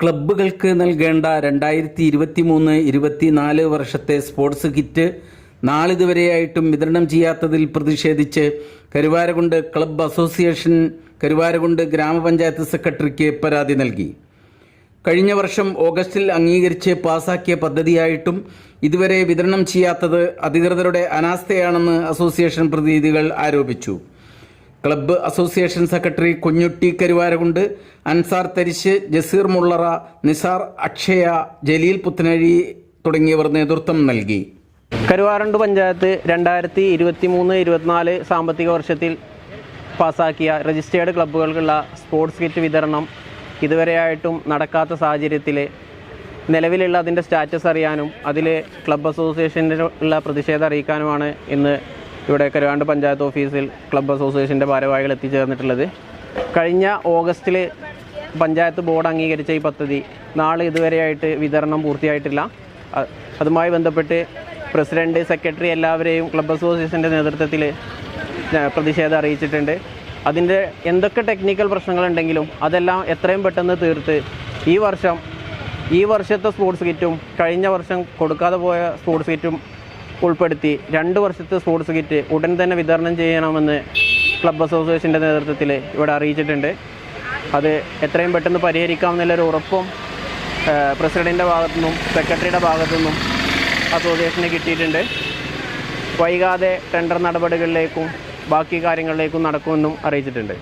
ക്ലബ്ബുകൾക്ക് നൽകേണ്ട രണ്ടായിരത്തി ഇരുപത്തി മൂന്ന് ഇരുപത്തിനാല് വർഷത്തെ സ്പോർട്സ് കിറ്റ് നാളിതുവരെയായിട്ടും വിതരണം ചെയ്യാത്തതിൽ പ്രതിഷേധിച്ച് കരുവാരകുണ്ട് ക്ലബ്ബ് അസോസിയേഷൻ കരുവാരകുണ്ട് ഗ്രാമപഞ്ചായത്ത് സെക്രട്ടറിക്ക് പരാതി നൽകി. കഴിഞ്ഞ വർഷം ഓഗസ്റ്റിൽ അംഗീകരിച്ച് പാസാക്കിയ പദ്ധതിയായിട്ടും ഇതുവരെ വിതരണം ചെയ്യാത്തത് അധികൃതരുടെ അനാസ്ഥയാണെന്ന് അസോസിയേഷൻ പ്രതിനിധികൾ ആരോപിച്ചു. Club association secretary Kunhutty Karuvarakundu Ansar Tharish Jaseer Mullara Nisar Akshaya Jaleel Puthanazhi തുടങ്ങിയവർ നേതൃത്വം നൽകി. കരുവാരണ്ട് പഞ്ചായത്ത് രണ്ടായിരത്തി ഇരുപത്തി മൂന്ന് ഇരുപത്തിനാല് സാമ്പത്തിക വർഷത്തിൽ പാസാക്കിയ രജിസ്റ്റേർഡ് ക്ലബ്ബുകൾക്കുള്ള സ്പോർട്സ് കിറ്റ് വിതരണം ഇതുവരെയായിട്ടും നടക്കാത്ത സാഹചര്യത്തിൽ നിലവിലുള്ള അതിന്റെ സ്റ്റാറ്റസ് അറിയാനും അതിൽ ക്ലബ്ബ് അസോസിയേഷനിലുള്ള പ്രതിഷേധം അറിയിക്കാനുമാണ് ഇന്ന് ഇവിടെ കരുവാണ്ട് പഞ്ചായത്ത് ഓഫീസിൽ ക്ലബ്ബ് അസോസിയേഷന്റെ ഭാരവാഹികൾ എത്തിച്ചേർന്നിട്ടുള്ളത്. കഴിഞ്ഞ ഓഗസ്റ്റിൽ പഞ്ചായത്ത് ബോർഡ് അംഗീകരിച്ച ഈ പദ്ധതി നാളെ ഇതുവരെയായിട്ട് വിതരണം പൂർത്തിയായിട്ടില്ല. അതുമായി ബന്ധപ്പെട്ട് പ്രസിഡന്റ് സെക്രട്ടറി എല്ലാവരെയും ക്ലബ്ബ് അസോസിയേഷന്റെ നേതൃത്വത്തിൽ പ്രതിഷേധം അറിയിച്ചിട്ടുണ്ട്. അതിന്റെ എന്തൊക്കെ ടെക്നിക്കൽ പ്രശ്നങ്ങളുണ്ടെങ്കിലും അതെല്ലാം എത്രയും പെട്ടെന്ന് തീർത്ത് ഈ വർഷം ഈ വർഷത്തെ സ്പോർട്സ് കിറ്റും കഴിഞ്ഞ വർഷം കൊടുക്കാതെ പോയ സ്പോർട്സ് കിറ്റും ഉൾപ്പെടുത്തി രണ്ട് വർഷത്തെ സ്പോർട്സ് കിറ്റ് ഉടൻ തന്നെ വിതരണം ചെയ്യണമെന്ന് ക്ലബ് അസോസിയേഷന്റെ നേതൃത്വത്തിൽ ഇവിടെ അറിയിച്ചിട്ടുണ്ട്. അത് എത്രയും പെട്ടെന്ന് പരിഹരിക്കാമെന്നുള്ളൊരു ഉറപ്പും പ്രസിഡന്റിന്റെ ഭാഗത്തു നിന്നും സെക്രട്ടറിയുടെ ഭാഗത്തു നിന്നും അസോസിയേഷന് കിട്ടിയിട്ടുണ്ട്. വൈകാതെ ടെൻഡർ നടപടികളിലേക്കും ബാക്കി കാര്യങ്ങളിലേക്കും നടക്കുമെന്നും അറിയിച്ചിട്ടുണ്ട്.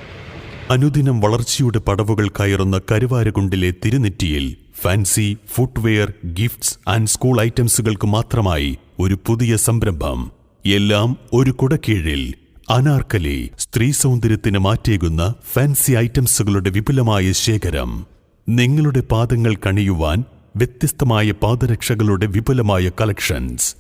അനുദിനം വളർച്ചയുടെ പടവുകൾ കയറുന്ന കരുവാരകുണ്ടിലെ തിരുനെറ്റിയിൽ fancy footwear gifts and school ഐറ്റംസുകൾക്ക് മാത്രമായി ഒരു പുതിയ സംരംഭം. എല്ലാം ഒരു കുടക്കീഴിൽ. അനാർക്കലി സ്ത്രീ സൗന്ദര്യത്തിന് മാറ്റേകുന്ന ഫാൻസി ഐറ്റംസുകളുടെ വിപുലമായ ശേഖരം. നിങ്ങളുടെ പാദങ്ങൾ കണിയുവാൻ വ്യത്യസ്തമായ പാദരക്ഷകളുടെ വിപുലമായ കളക്ഷൻസ്.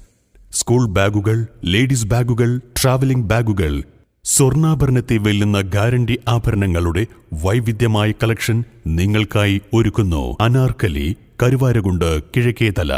സ്കൂൾ ബാഗുകൾ ലേഡീസ് ബാഗുകൾ ട്രാവലിംഗ് ബാഗുകൾ സ്വർണാഭരണത്തെ വെല്ലുന്ന ഗ്യാരണ്ടി ആഭരണങ്ങളുടെ വൈവിധ്യമായ കളക്ഷൻ നിങ്ങൾക്കായി ഒരുക്കുന്നു. അനാർക്കലി കരുവാരകുണ്ട് കിഴക്കേതല.